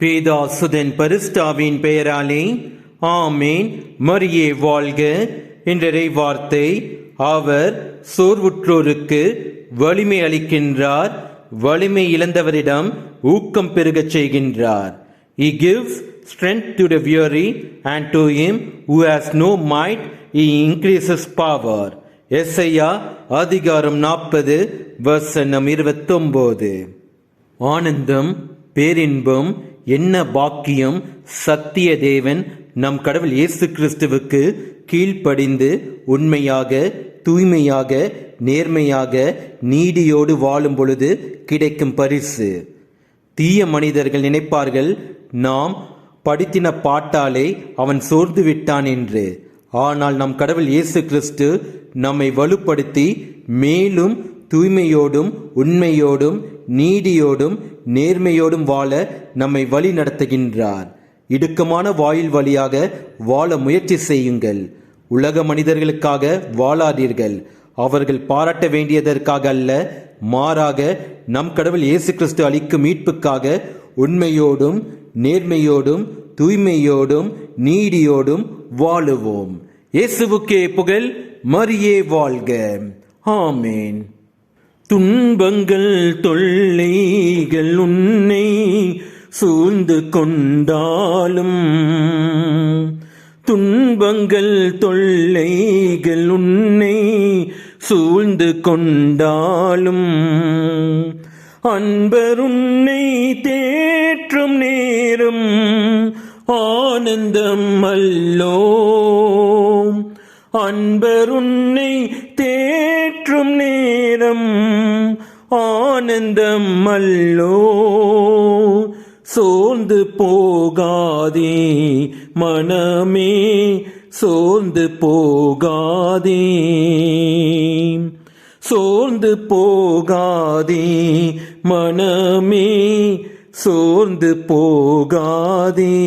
பேதாசுதன் பரிஸ்டாவின் பெயராலே ஆமேன். மரியே வாழ்க. என்ற வார்த்தை அவர் சோர்வுற்றோருக்கு வலிமை அளிக்கின்றார் வலிமை இழந்தவரிடம் ஊக்கம் பெருகச் செய்கின்றார். He gives strength to the weary and to him who has no might he increases power Isaiah அதிகாரம் நாற்பது வசனம் இருபத்தொம்போது. ஆனந்தம் பேரின்பம் என்ன பாக்கியம் சத்திய தேவன் நம் கடவுள் இயேசு கிறிஸ்துவுக்கு கீழ்ப்படிந்து உண்மையாக தூய்மையாக நேர்மையாக நீதியோடு வாழும் பொழுது கிடைக்கும் பரிசு. தீய மனிதர்கள் நினைப்பார்கள் நாம் படித்தின பாட்டாலே அவன் சோர்ந்து விட்டான் என்று. ஆனால் நம் கடவுள் இயேசு கிறிஸ்து நம்மை வலுப்படுத்தி மேலும் தூய்மையோடும் உண்மையோடும் நீதியோடும் நேர்மையோடும் வாழ நம்மை வழி நடத்துகின்றார். இடுக்கமான வாயில் வழியாக வாழ முயற்சி செய்யுங்கள். உலக மனிதர்களுக்காக வாழாதீர்கள். அவர்கள் பாராட்ட வேண்டியதற்காக அல்ல மாறாக நம் கடவுள் இயேசு கிறிஸ்து அளிக்கும் மீட்புக்காக உண்மையோடும் நேர்மையோடும் தூய்மையோடும் நீதியோடும் வாழுவோம். இயேசுவுக்கே புகழ் மரியே வாழ்க. ஆமேன். துன்பங்கள் தொல்லைகள் உன்னை சூழ்ந்து கொண்டாலும் துன்பங்கள் தொல்லைகள் உன்னை சூழ்ந்து கொண்டாலும் அன்பர் உன்னை தேற்றும் நேரம் ஆனந்தம் அல்லோ. அன்பர் உன்னை தே நேரம் ஆனந்தம் அல்லோ. சோர்ந்து போகாதே மனமே சோர்ந்து போகாதே. சோர்ந்து போகாதே மனமே சோர்ந்து போகாதே.